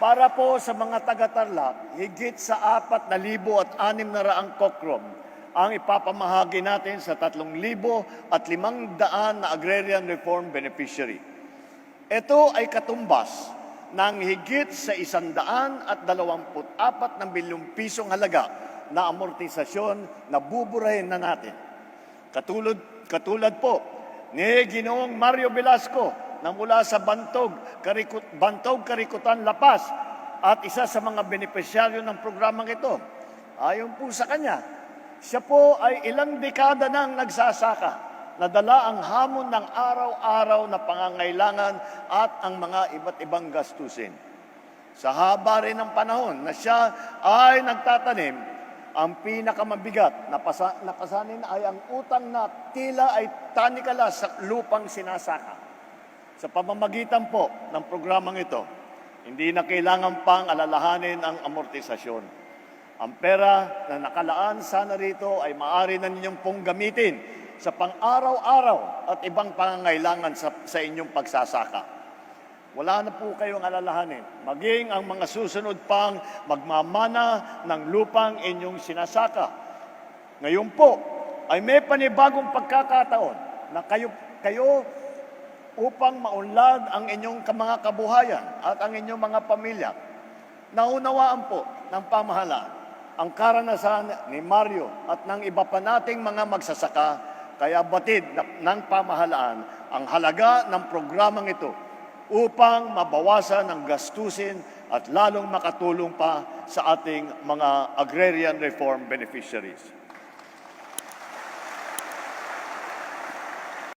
Para po sa mga taga-Tarlac, higit sa apat na libo at anim na raang kokrom ang ipapamahagi natin sa tatlong libo at limang daan na agrarian reform beneficiary. Ito ay katumbas ng higit sa isandaan at dalawamput apat ng bilyong pisong halaga na amortisasyon na buburahin na natin. Katulad, katulad po ni Ginoong Mario Velasco na mula sa Bantog, Karikut, Bantog Karikutan, Lapas at isa sa mga benepisyaryo ng programang ito. Ayon po sa kanya, siya po ay ilang dekada nang nagsasaka na dala ang hamon ng araw-araw na pangangailangan at ang mga iba't ibang gastusin. Sa haba rin ng panahon na siya ay nagtatanim, ang pinakamabigat na pasa, napasanin ay ang utang na tila ay tanikala sa lupang sinasaka. Sa pamamagitan po ng programang ito, hindi na kailangan pang alalahanin ang amortisasyon. Ang pera na nakalaan sana rito ay maaari na ninyong pong gamitin sa pang-araw-araw at ibang pangangailangan sa, sa inyong pagsasaka. Wala na po kayong alalahanin. Maging ang mga susunod pang magmamana ng lupang inyong sinasaka. Ngayon po ay may panibagong pagkakataon na kayo, kayo upang maunlad ang inyong mga kabuhayan at ang inyong mga pamilya. Naunawaan po ng pamahalaan ang karanasan ni Mario at ng iba pa nating mga magsasaka kaya batid ng pamahalaan ang halaga ng programang ito upang mabawasan ang gastusin at lalong makatulong pa sa ating mga agrarian reform beneficiaries.